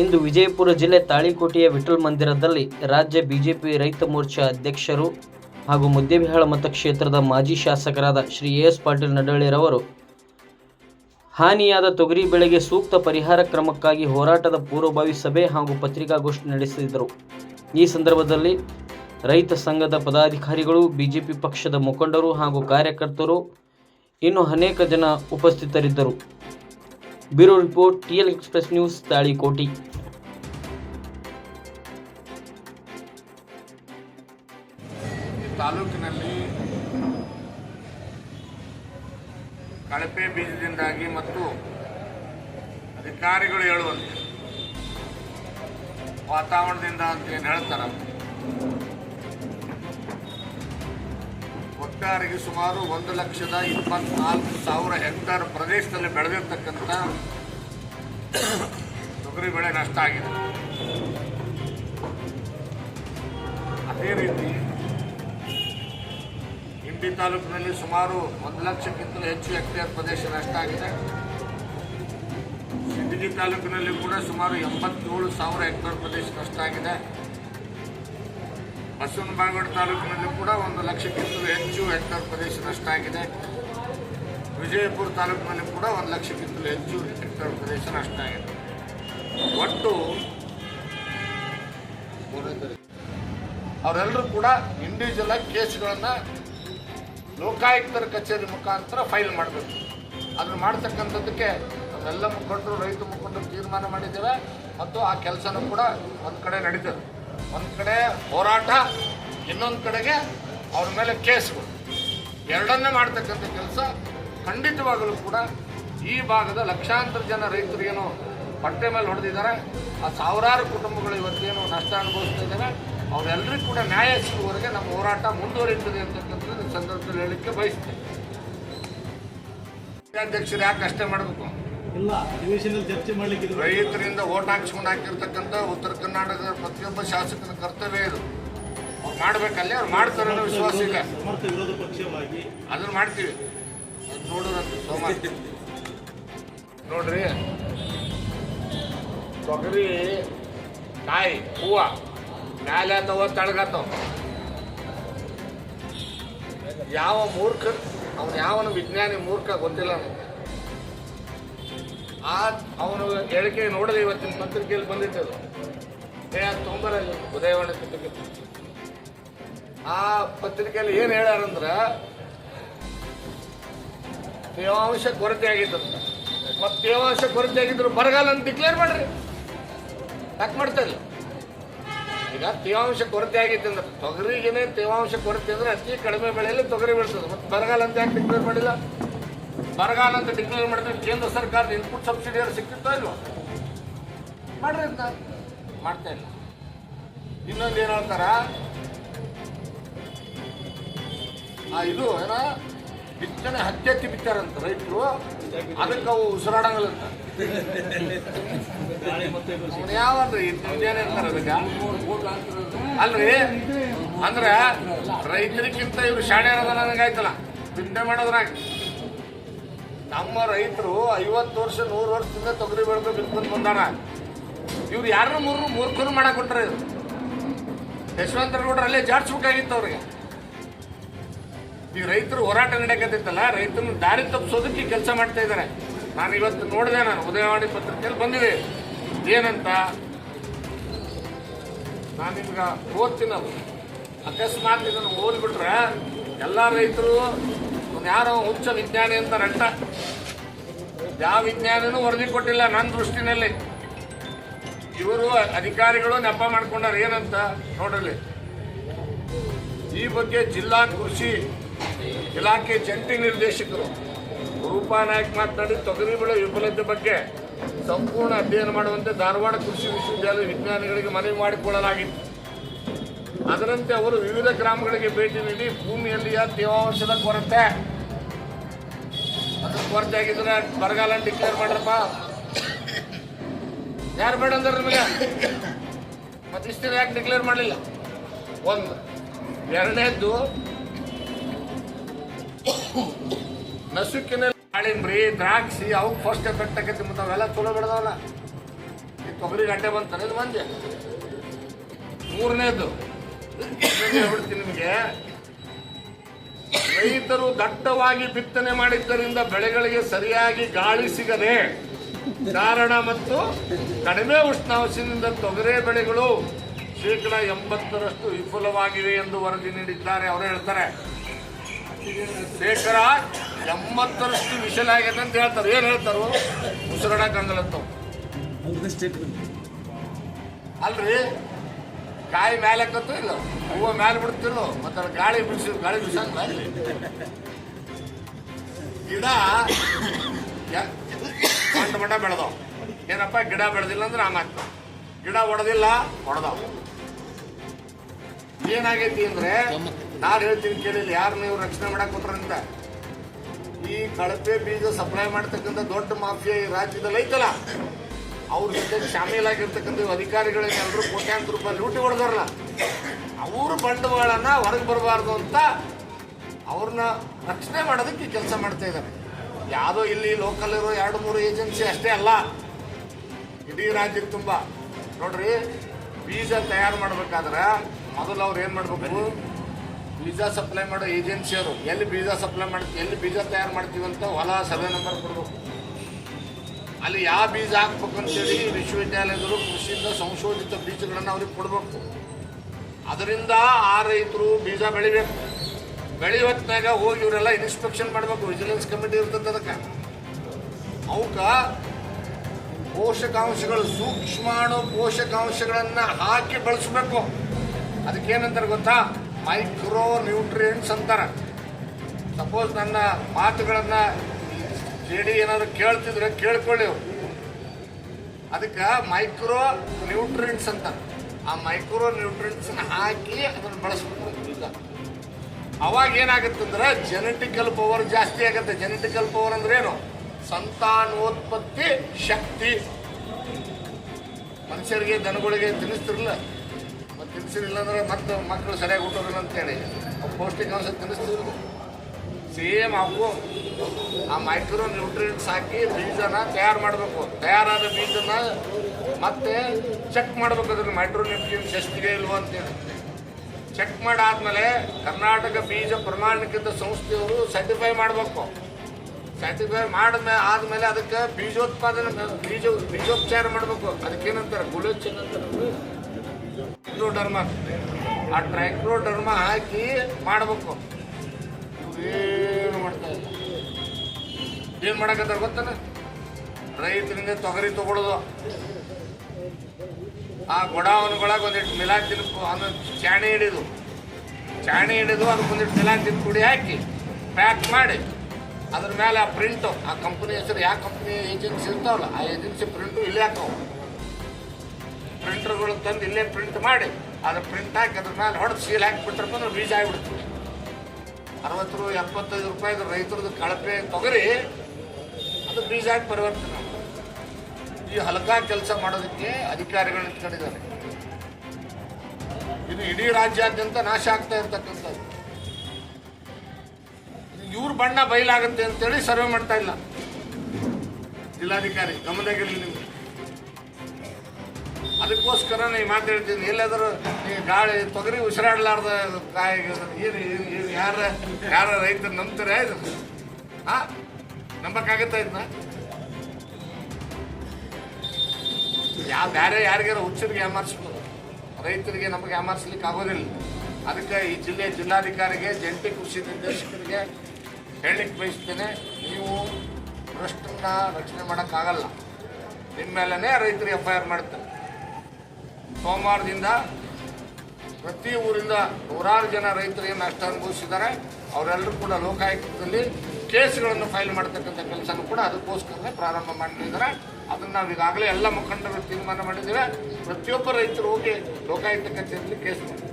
ಇಂದು ವಿಜಯಪುರ ಜಿಲ್ಲೆ ತಾಳಿಕೋಟೆಯ ವಿಠಲ್ ಮಂದಿರದಲ್ಲಿ ರಾಜ್ಯ ಬಿಜೆಪಿ ರೈತ ಮೋರ್ಚಾ ಅಧ್ಯಕ್ಷರು ಹಾಗೂ ಮುದ್ದೇಬಿಹಾಳ ಮತಕ್ಷೇತ್ರದ ಮಾಜಿ ಶಾಸಕರಾದ ಶ್ರೀ ಎ ಎಸ್ ಪಾಟೀಲ್ ನಡಳ್ಳಿರವರು ಹಾನಿಯಾದ ತೊಗರಿ ಬೆಳೆಗೆ ಸೂಕ್ತ ಪರಿಹಾರ ಕ್ರಮಕ್ಕಾಗಿ ಹೋರಾಟದ ಪೂರ್ವಭಾವಿ ಸಭೆ ಹಾಗೂ ಪತ್ರಿಕಾಗೋಷ್ಠಿ ನಡೆಸಿದರು ಈ ಸಂದರ್ಭದಲ್ಲಿ ರೈತ ಸಂಘದ ಪದಾಧಿಕಾರಿಗಳು, ಬಿಜೆಪಿ ಪಕ್ಷದ ಮುಖಂಡರು ಹಾಗೂ ಕಾರ್ಯಕರ್ತರು ಇನ್ನು ಅನೇಕ ಜನ ಉಪಸ್ಥಿತರಿದ್ದರು. Bureau report TL Express news Talikoti ತಾಲೂಕಿನಲ್ಲಿ ಕಳಪೆ ಬೀಜದಿಂದಾಗಿ ಮತ್ತು ಅಧಿಕಾರಿಗಳು ಹೇಳುವಂತೆ ವಾತಾವರಣದಿಂದ ಅಂತ ಏನು ಹೇಳ್ತಾರ? ಒಟ್ಟಾರೆಗೆ ಸುಮಾರು ಒಂದು ಲಕ್ಷದ ಇಪ್ಪತ್ನಾಲ್ಕು ಸಾವಿರ ಹೆಕ್ಟೇರ್ ಪ್ರದೇಶದಲ್ಲಿ ಬೆಳೆದಿರ್ತಕ್ಕಂಥ ತೊಗರಿ ಬೆಳೆ ನಷ್ಟ ಆಗಿದೆ. ಅದೇ ರೀತಿ ಹಿಂಡಿ ತಾಲೂಕಿನಲ್ಲಿ ಸುಮಾರು ಒಂದು ಲಕ್ಷಕ್ಕಿಂತಲೂ ಹೆಚ್ಚು ಹೆಕ್ಟೇರ್ ಪ್ರದೇಶ ನಷ್ಟ ಆಗಿದೆ. ಸಿಂದಗಿ ತಾಲೂಕಿನಲ್ಲಿ ಕೂಡ ಸುಮಾರು ಎಂಬತ್ತೇಳು ಸಾವಿರ ಹೆಕ್ಟೇರ್ ಪ್ರದೇಶ ನಷ್ಟ ಆಗಿದೆ. ಬಸವನ ಬಾಗೇವಾಡಿ ತಾಲೂಕಿನಲ್ಲಿ ಕೂಡ ಒಂದು ಲಕ್ಷಕ್ಕಿಂತ ಹೆಚ್ಚು ಹೆಕ್ಟರ್ ಪ್ರದೇಶ ನಷ್ಟ ಆಗಿದೆ. ವಿಜಯಪುರ ತಾಲೂಕಿನಲ್ಲಿ ಕೂಡ ಒಂದು ಲಕ್ಷಕ್ಕಿಂತ ಹೆಚ್ಚು ಹೆಕ್ಟರ್ ಪ್ರದೇಶ ನಷ್ಟ ಆಗಿದೆ. ಒಟ್ಟು ಅವರೆಲ್ಲರೂ ಕೂಡ ಇಂಡಿವಿಜುವಲ್ ಆಗಿ ಕೇಸ್ಗಳನ್ನು ಲೋಕಾಯುಕ್ತರ ಕಚೇರಿ ಮುಖಾಂತರ ಫೈಲ್ ಮಾಡಬೇಕು. ಅದನ್ನು ಮಾಡ್ತಕ್ಕಂಥದ್ದಕ್ಕೆ ಅವರೆಲ್ಲ ಮುಖಂಡರು, ರೈತ ಮುಖಂಡರು ತೀರ್ಮಾನ ಮಾಡಿದ್ದೇವೆ. ಮತ್ತು ಆ ಕೆಲಸನೂ ಕೂಡ ಒಂದು ಕಡೆ ನಡೀತದೆ. ಒಂದು ಕಡೆ ಹೋರಾಟ, ಇನ್ನೊಂದು ಕಡೆಗೆ ಅವ್ರ ಮೇಲೆ ಕೇಸ್ಗಳು. ಎರಡನ್ನೇ ಮಾಡ್ತಕ್ಕಂಥ ಕೆಲಸ ಖಂಡಿತವಾಗಲೂ ಕೂಡ ಈ ಭಾಗದ ಲಕ್ಷಾಂತರ ಜನ ರೈತರಿಗೇನು ಬಟ್ಟೆ ಮೇಲೆ ಹೊಡೆದಿದ್ದಾರೆ. ಆ ಸಾವಿರಾರು ಕುಟುಂಬಗಳು ಇವತ್ತೇನು ನಷ್ಟ ಅನುಭವಿಸ್ತಾ ಇದ್ದಾರೆ ಅವರೆಲ್ಲರಿಗೂ ಕೂಡ ನ್ಯಾಯ ಸಿಗುವವರೆಗೆ ನಮ್ಮ ಹೋರಾಟ ಮುಂದುವರಿಯುತ್ತದೆ ಅಂತಕ್ಕಂಥದ್ದು ಸಂದರ್ಭದಲ್ಲಿ ಹೇಳಲಿಕ್ಕೆ ಬಯಸ್ತೇನೆ. ಅಧ್ಯಕ್ಷರು ಯಾಕೆ ಅಷ್ಟೇ ಮಾಡಬೇಕು? ಇಲ್ಲ ಅಧಿವೇಶನದಲ್ಲಿ ಚರ್ಚೆ ಮಾಡ್ಲಿಕ್ಕೆ ಇದು ರೈತರಿಂದ ಓಟ್ ಹಾಕ್ಸ್ಕೊಂಡು ಹಾಕಿರ್ತಕ್ಕಂಥ ಉತ್ತರ ಕರ್ನಾಟಕದ ಪ್ರತಿಯೊಬ್ಬ ಶಾಸಕನ ಕರ್ತವ್ಯ ಇದು. ಅವ್ರು ಮಾಡ್ಬೇಕಲ್ಲಿ ಅವ್ರು ಮಾಡ್ತಾರೆ ಅನ್ನೋ ವಿಶ್ವಾಸ ಇಲ್ಲ. ಸಮರ್ಥ ವಿರೋಧ ಪಕ್ಷವಾಗಿ. ಅದನ್ನ ಮಾಡ್ತೀವಿ. ನೋಡೋದಂತ ಸೋಮವಾರ ನೋಡ್ರಿ. ತೊಗರಿ ಕಾಯಿ ಹೂವ ಮ್ಯಾಲೆ ಆತವ ತಳಗಾತವ ಯಾವ ಮೂರ್ಖ ಅವನು ಯಾವನು ವಿಜ್ಞಾನಿ ಮೂರ್ಖ ಗೊತ್ತಿಲ್ಲ ನನಗೆ. ಆ ಅವನು ಹೇಳಿಕೆ ನೋಡಿದೆ ಇವತ್ತಿನ ಪತ್ರಿಕೆಯಲ್ಲಿ ಬಂದಿತ್ತು ಅದು ತೊಂಬರಲ್ಲಿ ಉದಯವಾಣಿ ಪತ್ರಿಕೆ. ಆ ಪತ್ರಿಕೆಯಲ್ಲಿ ಏನು ಹೇಳ್ಯಾರಂದ್ರೆ, ತೇವಾಂಶ ಕೊರತೆ ಆಗಿತ್ತಂತ ಮತ್ತೆ ತೇವಾಂಶ ಕೊರತೆ ಆಗಿದ್ರು ಬರಗಾಲ ಅಂತ ಡಿಕ್ಲೇರ್ ಮಾಡ್ರಿ. ಯಾಕೆ ಮಾಡ್ತಾ ಇಲ್ಲ? ಈಗ ತೇವಾಂಶ ಕೊರತೆ ಆಗಿತ್ತು ಅಂದ್ರೆ, ತೊಗರಿಗೇನೆ ತೇವಾಂಶ ಕೊರತೆ ಅಂದ್ರೆ ಅತಿ ಕಡಿಮೆ ಬೆಳೆಯಲ್ಲಿ ತೊಗರಿ ಬೆಳೆಸೋದು. ಮತ್ತೆ ಬರಗಾಲ ಅಂತ ಯಾಕೆ ಡಿಕ್ಲೇರ್ ಮಾಡಿಲ್ಲ? ಬರಗಾಲ ಅಂತ ಡಿಕ್ಲೇರ್ ಮಾಡಿದ್ರೆ ಕೇಂದ್ರ ಸರ್ಕಾರದ ಇನ್ಪುಟ್ ಸಬ್ಸಿಡಿ ಸಿಕ್ತಿತ್ತೋ ಇಲ್ವೋ? ಮಾಡ್ರಿ ಅಂತ. ಮಾಡ್ತಾ ಇಲ್ಲ. ಇನ್ನೊಂದು ಏನು ಹೇಳ್ತಾರ? ಆ ಇದು ಏನ ಬಿತ್ತನೆ ಹತ್ತಿ ಹತ್ತಿ ಬಿತ್ತಾರಂತ ರೈತರು. ಅದಕ್ಕೆ ಅವು ಉಸಿರಾಡಂಗಿಲ್ಲಂತ ಯಾವನ್ರಿ ಅದಕ್ಕೆ? ಅಲ್ರಿ? ಅಂದ್ರೆ ರೈತರಿಗಿಂತ ಇವ್ರು ಶಾಣೆ ಇರೋದ ನನಗಾಯ್ತಲ್ಲ. ಬಿತ್ತನೆ ಮಾಡೋದ್ರಾಗ. ನಮ್ಮ ರೈತರು ಐವತ್ತು ವರ್ಷ, ನೂರು ವರ್ಷದಿಂದ ತೊಗರಿ ಬೆಳೆದು ಬಿತ್ಕೊಂಡು ಬಂದಾರ. ಇವ್ರು ಯಾರನ್ನೂ ಮೂರು ಮೂರ್ಖರು ಮಾಡಾಕೊಟ್ರೆ ಇವ್ರು. ಯಶವಂತರಗೌಡರು ಅಲ್ಲೇ ಜಾಡ್ಸ್ಬೇಕಾಗಿತ್ತು ಅವ್ರಿಗೆ. ಈ ರೈತರು ಹೋರಾಟ ನಡೆಯಕತ್ತಿತ್ತಲ್ಲ, ರೈತರನ್ನ ದಾರಿ ತಪ್ಪಿಸೋದಕ್ಕೆ ಕೆಲಸ ಮಾಡ್ತಾ ಇದ್ದಾರೆ. ನಾನು ಇವತ್ತು ನೋಡಿದೆ, ನಾನು ಉದಯವಾಣಿ ಪತ್ರಿಕೆಯಲ್ಲಿ ಬಂದಿದೆ. ಏನಂತ? ನಾನು ನಿಮ್ಗೆ ಓದ್ತೀನಿ ಅದು. ಅಕಸ್ಮಾತ್ ಇದನ್ನು ಓದ್ಬಿಟ್ರೆ ಎಲ್ಲ ರೈತರು ಯಾರೋ ಉಚ್ಚ ವಿಜ್ಞಾನಿ ಅಂತ ರಟ್ಟ ಯಾವ ವಿಜ್ಞಾನಿನೂ ವರದಿ ಕೊಟ್ಟಿಲ್ಲ ನನ್ನ ದೃಷ್ಟಿನಲ್ಲಿ. ಇವರು ಅಧಿಕಾರಿಗಳು ನೆಪ ಮಾಡ್ಕೊಂಡಾರ ಏನಂತ ನೋಡಲಿ ಈ ಬಗ್ಗೆ ಜಿಲ್ಲಾ ಕೃಷಿ ಇಲಾಖೆ ಜಂಟಿ ನಿರ್ದೇಶಕರು ರೂಪಾ ನಾಯ್ಕ್ ಮಾತನಾಡಿ ತೊಗರಿ ಬೆಳೆ ವಿಫಲತೆ ಬಗ್ಗೆ ಸಂಪೂರ್ಣ ಅಧ್ಯಯನ ಮಾಡುವಂತೆ ಧಾರವಾಡ ಕೃಷಿ ವಿಶ್ವವಿದ್ಯಾಲಯ ವಿಜ್ಞಾನಿಗಳಿಗೆ ಮನವಿ ಮಾಡಿಕೊಳ್ಳಲಾಗಿತ್ತು. ಅದರಂತೆ ಅವರು ವಿವಿಧ ಗ್ರಾಮಗಳಿಗೆ ಭೇಟಿ ನೀಡಿ ಭೂಮಿಯಲ್ಲಿಯ ತೇವಾಂಶದ ಕೊರತೆ ಅದ್ರ ಕೊರತೆ ಆಗಿದ್ರೆ ಬರಗಾಲ ಡಿಕ್ಲೇರ್ ಮಾಡ್ರಪ್ಪ. ಯಾರು ಬೇಡ ಅಂದ್ರೆ ನಿಮಗೆ? ಮತ್ತೆ ಇಷ್ಟು ಯಾಕೆ ಡಿಕ್ಲೇರ್ ಮಾಡಲಿಲ್ಲ? ಒಂದು, ಎರಡನೇದ್ದು ನಸುಕಿನಲ್ಲಿ ದಾಳಿಂಬ್ರಿ ದ್ರಾಕ್ಷಿ ಅವಕ್ಕೆ ಫಸ್ಟ್ ಎಫೆಕ್ಟ್ ಆಕೈತಿ ಮತ್ತೆ ಅವೆಲ್ಲ ಚಲೋ ಬಿಡದವಲ್ಲ ಈ ತೊಗರಿ ಗಂಟೆ ಬಂತಾನೆ ಇದು ಮಂದಿ ಮೂರನೇದು ಹೇಳ್ಬಿಡ್ತೀನಿ ನಿಮಗೆ. ರೈತರು ದಟ್ಟವಾಗಿ ಬಿತ್ತನೆ ಮಾಡಿದ್ದರಿಂದ ಬೆಳೆಗಳಿಗೆ ಸರಿಯಾಗಿ ಗಾಳಿ ಸಿಗದೆ ಕಾರಣ ಮತ್ತು ಕಡಿಮೆ ಉಷ್ಣಾಂಶದಿಂದ ತೊಗರೆ ಬೆಳೆಗಳು ಶೇಕಡ ಎಂಬತ್ತರಷ್ಟು ವಿಫುಲವಾಗಿವೆ ಎಂದು ವರದಿ ನೀಡಿದ್ದಾರೆ. ಅವರು ಹೇಳ್ತಾರೆ, ಶೇಕಡ ಎಂಬತ್ತರಷ್ಟು ವಿಫಲ ಆಗಿದೆ ಅಂತ ಹೇಳ್ತಾರೆ. ಏನು ಹೇಳ್ತಾರೋ ಉಸಿರಾಡಕ್ಕಂಗಲತ್ತು ಅಲ್ರಿ ಕಾಯಿ ಮೇಲೆ ಕತ್ತು ಇಲ್ಲ ಹೂವು ಮೇಲೆ ಬಿಡ್ತಿಲ್ಲ ಮತ್ತೆ ಗಾಳಿ ಬಿಡಿಸಿ ಗಾಳಿ ಬಿಡಿಸಂಗ ಗಿಡ ಮಂಡ ಮಂಡ ಬೆಳೆದವು. ಏನಪ್ಪ, ಗಿಡ ಬೆಳೆದಿಲ್ಲ ಅಂದ್ರೆ ಹಂಗಾಗ್ತವ ಗಿಡ ಒಡೆದಿಲ್ಲ, ಒಡೆದವು. ಏನಾಗೈತಿ ಅಂದ್ರೆ, ನಾನು ಹೇಳ್ತೀನಿ ಕೇಳಿಲ್ಲ, ಯಾರು ನೀವು ರಕ್ಷಣೆ ಮಾಡಕ್ ಕೊಟ್ರಂತ ಈ ಕಳಪೆ ಬೀಜ ಸಪ್ಲೈ ಮಾಡ್ತಕ್ಕಂಥ ದೊಡ್ಡ ಮಾಫಿಯಾ ಈ ರಾಜ್ಯದಲ್ಲಿ ಐತಲ್ಲ? ಅವ್ರ ಜೊತೆ ಶಾಮೀಲಾಗಿರ್ತಕ್ಕಂಥ ಅಧಿಕಾರಿಗಳಿಗೆ ಎಲ್ಲರೂ ಕೋಟ್ಯಾಂತರ ರೂಪಾಯಿ ಲೂಟಿ ಹೊಡೆದಾರಲ್ಲ, ಅವ್ರ ಬಂಡವಾಳನ ಹೊರಗೆ ಬರಬಾರ್ದು ಅಂತ ಅವ್ರನ್ನ ರಕ್ಷಣೆ ಮಾಡೋದಕ್ಕೆ ಕೆಲಸ ಮಾಡ್ತಾ ಇದ್ದಾರೆ ಯಾವುದೋ ಇಲ್ಲಿ ಲೋಕಲ್ ಇರೋ ಎರಡು ಮೂರು ಏಜೆನ್ಸಿ ಅಷ್ಟೇ ಅಲ್ಲ, ಇಡೀ ರಾಜ್ಯಕ್ಕೆ ತುಂಬ. ನೋಡ್ರಿ ಬೀಜ ತಯಾರು ಮಾಡ್ಬೇಕಾದ್ರೆ ಮೊದಲು ಅವ್ರು ಏನು ಮಾಡಬೇಕು? ಬೀಜ ಸಪ್ಲೈ ಮಾಡೋ ಏಜೆನ್ಸಿಯವರು ಎಲ್ಲಿ ಬೀಜ ಸಪ್ಲೈ ಮಾಡ್ತೀವಿ ಎಲ್ಲಿ ಬೀಜ ತಯಾರು ಮಾಡ್ತೀವಿ ಅಂತ ಹೊಲ ಸರ್ವೆ ನಂಬರ್ ಕೊಡ್ಬೇಕು. ಅಲ್ಲಿ ಯಾವ ಬೀಜ ಹಾಕ್ಬೇಕು ಅಂತೇಳಿ ವಿಶ್ವವಿದ್ಯಾಲಯದವರು ಕೃಷಿಯಿಂದ ಸಂಶೋಧಿತ ಬೀಜಗಳನ್ನು ಅವ್ರಿಗೆ ಕೊಡಬೇಕು. ಅದರಿಂದ ಆ ರೈತರು ಬೀಜ ಬೆಳಿಬೇಕು. ಬೆಳಿ ಹೊತ್ತಿನಾಗ ಹೋಗಿ ಇವರೆಲ್ಲ ಇನ್ಸ್ಪೆಕ್ಷನ್ ಮಾಡಬೇಕು ವಿಜಿಲೆನ್ಸ್ ಕಮಿಟಿ ಇರ್ತದೆ ಅದಕ್ಕೆ. ಅವಕ್ಕೆ ಪೋಷಕಾಂಶಗಳು, ಸೂಕ್ಷ್ಮಾಣು ಪೋಷಕಾಂಶಗಳನ್ನು ಹಾಕಿ ಬಳಸಬೇಕು. ಅದಕ್ಕೇನಂತಾರೆ ಗೊತ್ತಾ? ಮೈಕ್ರೋ ನ್ಯೂಟ್ರಿಯೆಂಟ್ಸ್ ಅಂತಾರೆ. ಸಪೋಸ್ ನನ್ನ ಮಾತುಗಳನ್ನ ಜೆಡಿ ಏನಾದ್ರು ಕೇಳ್ತಿದ್ರೆ ಕೇಳ್ಕೊಳ್ಳಿ. ಅದಕ್ಕೆ ಮೈಕ್ರೋ ನ್ಯೂಟ್ರಿಯೆಂಟ್ಸ್ ಅಂತ. ಆ ಮೈಕ್ರೋ ನ್ಯೂಟ್ರಿಯೆಂಟ್ಸ್ ಹಾಕಿ ಅದನ್ನು ಬಳಸ್ಬೇಕು ಅವಾಗ ಏನಾಗುತ್ತಂದ್ರೆ ಜೆನೆಟಿಕಲ್ ಪವರ್ ಜಾಸ್ತಿ ಆಗುತ್ತೆ. ಜೆನೆಟಿಕಲ್ ಪವರ್ ಅಂದ್ರೆ ಏನು? ಸಂತಾನೋತ್ಪತ್ತಿ ಶಕ್ತಿ. ಮನುಷ್ಯರಿಗೆ, ದನಗಳಿಗೆ ತಿನ್ನಿಸ್ತಿರಲಿಲ್ಲ ಮತ್ತೆ ತಿನ್ನಿಸಿರಲಿಲ್ಲ ಅಂದ್ರೆ ಮತ್ತೆ ಮಕ್ಕಳು ಸರಿಯಾಗಿ ಹುಟ್ಟೋದಿಲ್ಲ ಅಂತೇಳಿ. ಪೌಷ್ಟಿಕಾಂಶ ತಿನ್ನಿಸ್ತಿದ್ರು ಸೇಮ್ ಅವು. ಆ ಮೈಕ್ರೋ ನ್ಯೂಟ್ರಿಯೆಂಟ್ಸ್ ಹಾಕಿ ಬೀಜನ ತಯಾರು ಮಾಡಬೇಕು. ತಯಾರಾದ ಬೀಜನ ಮತ್ತೆ ಚೆಕ್ ಮಾಡಬೇಕು ಅದ್ರ ಮೈಕ್ರೋ ನ್ಯೂಟ್ರಿಯೆಂಟ್ಸ್ ಎಷ್ಟಿದೆ ಇಲ್ವೋ ಅಂತೇಳಿ. ಚೆಕ್ ಮಾಡಾದ್ಮೇಲೆ ಕರ್ನಾಟಕ ಬೀಜ ಪ್ರಮಾಣಕ್ಕಿಂತ ಸಂಸ್ಥೆಯವರು ಸರ್ಟಿಫೈ ಮಾಡಬೇಕು. ಸರ್ಟಿಫೈ ಮಾಡಿದ್ಮೇಲೆ ಆದಮೇಲೆ ಅದಕ್ಕೆ ಬೀಜೋತ್ಪಾದನೆ ಬೀಜ ಬೀಜೋಪಚಾರ ಮಾಡಬೇಕು. ಅದಕ್ಕೇನಂತಾರೆ? ಗುಳೋಚನ್ ಅಂತಾರೆ ಟ್ರೈಕ್ರೋಡರ್ಮ ಆ ಟ್ರೈಕ್ರೋಡರ್ಮ ಹಾಕಿ ಮಾಡಬೇಕು. ಏನು ಮಾಡ್ತಾ ಇಲ್ಲ ಏನು ಮಾಡಕತ್ತಾರ ಗೊತ್ತಾನ? ರೈತರಿಂದ ತೊಗರಿ ತಗೊಳ್ಳೋದು ಆ ಗೊಡಾವನ್ಗೊಳಗೆ ಒಂದಿಟ್ಟು ತಿನ್ಕು ಅನ್ನ ಚಾಣಿ ಹಿಡಿದು. ಚಾಣಿ ಹಿಡಿದು ಅದಕ್ಕೆ ಒಂದಿಟ್ಟು ಮಿಲಾತಿನ ಪುಡಿ ಹಾಕಿ ಪ್ಯಾಕ್ ಮಾಡಿ. ಅದ್ರ ಮೇಲೆ ಆ ಪ್ರಿಂಟು, ಆ ಕಂಪನಿ ಹೆಸರು ಯಾವ ಕಂಪನಿ ಏಜೆನ್ಸಿ ಇರ್ತಾವಲ್ಲ, ಆ ಏಜೆನ್ಸಿ ಪ್ರಿಂಟು ಇಲ್ಲೇ ಹಾಕವು. ಪ್ರಿಂಟರ್ಗಳು ತಂದು ಇಲ್ಲೇ ಪ್ರಿಂಟ್ ಮಾಡಿ, ಅದ್ರ ಪ್ರಿಂಟ್ ಹಾಕಿ ಅದ್ರ ಮೇಲೆ ಹೊಡೆದು ಸೀಲ್ ಹಾಕಿಬಿಟ್ರಪ್ಪ ಅಂದ್ರೆ ಬೀಜ ಆಗಿಬಿಡ್ತದೆ. ಅರವತ್ತು ಎಪ್ಪತ್ತೈದು ರೂಪಾಯಿದು ರೈತರದ್ದು ಕಳಪೆ ತೊಗರಿ ಅದು ಬೀಜ ಆಗಿ ಪರಿವರ್ತನೆ ಈ ಹಲಕ ಕೆಲಸ ಮಾಡೋದಕ್ಕೆ ಅಧಿಕಾರಿಗಳು ನಿಂತ್ಕೊಂಡಿದ್ದಾರೆ. ಇದು ಇಡೀ ರಾಜ್ಯಾದ್ಯಂತ ನಾಶ ಆಗ್ತಾ ಇರ್ತಕ್ಕಂಥದ್ದು. ಇವ್ರ ಬಣ್ಣ ಬಯಲಾಗುತ್ತೆ ಅಂತೇಳಿ ಸರ್ವೆ ಮಾಡ್ತಾ ಇಲ್ಲ. ಜಿಲ್ಲಾಧಿಕಾರಿ ಗಮನದಾಗಿರಲಿ ನಿಮ್ಗೆ. ಅದಕ್ಕೋಸ್ಕರ ನೀವು ಮಾತಾಡ್ತೀನಿ ಎಲ್ಲಾದರೂ ಗಾಳಿ ತೊಗರಿ ಉಸಿರಾಡಲಾರ್ದ ಕಾಯಿ ಏನು ಯಾರ ಯಾರ ರೈತರು ನಂಬ್ತಾರೆ ಇದು? ಹಾ ನಂಬಕ್ಕಾಗತ್ತಾ ಇದನ್ನ ಯಾವ ಬೇರೆ ಯಾರಿಗಾರ ಹುಚ್ಚರಿಗೆ ಯಾಮಾರಿಸ್ಬೋದು? ರೈತರಿಗೆ ನಮಗೆ ಯಾಮಾರಿಸ್ಲಿಕ್ಕೆ ಆಗೋದಿಲ್ಲ. ಅದಕ್ಕೆ ಈ ಜಿಲ್ಲೆ ಜಿಲ್ಲಾಧಿಕಾರಿಗೆ ಜಂಟಿ ಕೃಷಿ ನಿರ್ದೇಶಕರಿಗೆ ಹೇಳಲಿಕ್ಕೆ ಬಯಸ್ತೇನೆ. ನೀವು ಭ್ರಷ್ಟನ್ನ ರಕ್ಷಣೆ ಮಾಡೋಕ್ಕಾಗಲ್ಲ. ನಿಮ್ಮ ಮೇಲೇ ರೈತರಿಗೆ ಎಫ್ ಐ ಮಾಡ್ತಾರೆ. ಸೋಮವಾರದಿಂದ ಪ್ರತಿ ಊರಿಂದ ನೂರಾರು ಜನ ರೈತರಿಗೆ ನಷ್ಟ ಅನುಭವಿಸಿದ್ದಾರೆ. ಅವರೆಲ್ಲರೂ ಕೂಡ ಲೋಕಾಯುಕ್ತದಲ್ಲಿ ಕೇಸ್ಗಳನ್ನು ಫೈಲ್ ಮಾಡ್ತಕ್ಕಂಥ ಕೆಲಸನೂ ಕೂಡ ಅದಕ್ಕೋಸ್ಕರನೇ ಪ್ರಾರಂಭ ಮಾಡಿದ್ದಾರೆ ಅದನ್ನು ನಾವು ಈಗಾಗಲೇ ಎಲ್ಲ ಮುಖಂಡರು ತೀರ್ಮಾನ ಮಾಡಿದ್ದೇವೆ. ಪ್ರತಿಯೊಬ್ಬ ರೈತರು ಹೋಗಿ ಲೋಕಾಯುಕ್ತ ಕಚೇರಿಯಲ್ಲಿ ಕೇಸ್ ಮಾಡ್ತಾರೆ.